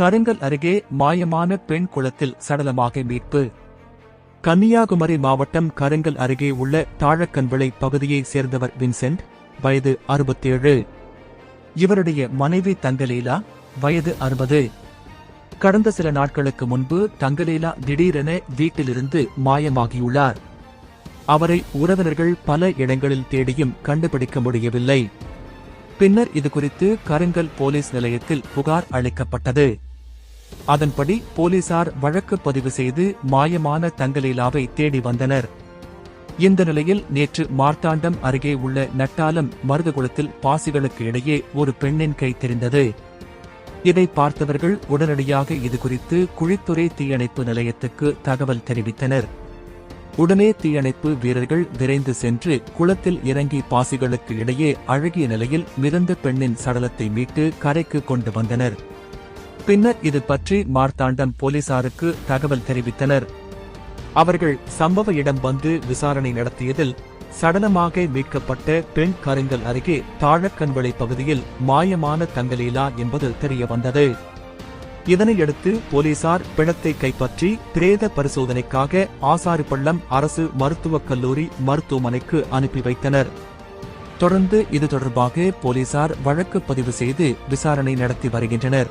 கருங்கல் அருகே மாயமான பெண் குளத்தில் சடலமாக மீட்பு. கன்னியாகுமரி மாவட்டம் கருங்கல் அருகே உள்ள தாழக்கன்விளை பகுதியைச் சேர்ந்தவர் வின்சென்ட் வயது அறுபத்தேழு. இவருடைய மனைவி தங்கலீலா வயது அறுபது. கடந்த சில நாட்களுக்கு முன்பு தங்கலீலா திடீரென வீட்டிலிருந்து மாயமாகியுள்ளார். அவரை உறவினர்கள் பல இடங்களில் தேடியும் கண்டுபிடிக்க முடியவில்லை. பின்னர் இதுகுறித்து கருங்கல் போலீஸ் நிலையத்தில் புகார் அளிக்கப்பட்டது. அதன்படி போலீசார் வழக்கு பதிவு செய்து மாயமான தங்கலீலாவை தேடி வந்தனர். இந்த நிலையில் நேற்று மார்த்தாண்டம் அருகே உள்ள நட்டாலம் மருதகுளத்தில் பாசிகளுக்கு இடையே ஒரு பெண்ணின் கை தெரிந்தது. இதை பார்த்தவர்கள் உடனடியாக இதுகுறித்து குழித்துறை தீயணைப்பு நிலையத்துக்கு தகவல் தெரிவித்தனர். உடனே தீயணைப்பு வீரர்கள் விரைந்து சென்று குளத்தில் இறங்கி பாசிகளுக்கு இடையே அழகிய நிலையில் மிதந்த பெண்ணின் சடலத்தை மீட்டு கரைக்கு கொண்டு வந்தனர். பின்னர் இது பற்றி மார்த்தாண்டம் போலீசாருக்கு தகவல் தெரிவித்தனர். அவர்கள் சம்பவ இடம் வந்து விசாரணை நடத்தியதில் சடலமாக மீட்கப்பட்ட பெண் கருங்கல் அருகே தாழக்கண்வளை பகுதியில் மாயமான தங்கலீலா என்பது தெரியவந்தது. இதனையடுத்து போலீசார் பிணத்தை கைப்பற்றி பிரேத பரிசோதனைக்காக ஆசாரிப்பள்ளம் அரசு மருத்துவக் கல்லூரி மருத்துவமனைக்கு அனுப்பி வைத்தனர். தொடர்ந்து இது தொடர்பாக போலீசார் வழக்கு பதிவு செய்து விசாரணை நடத்தி வருகின்றனர்.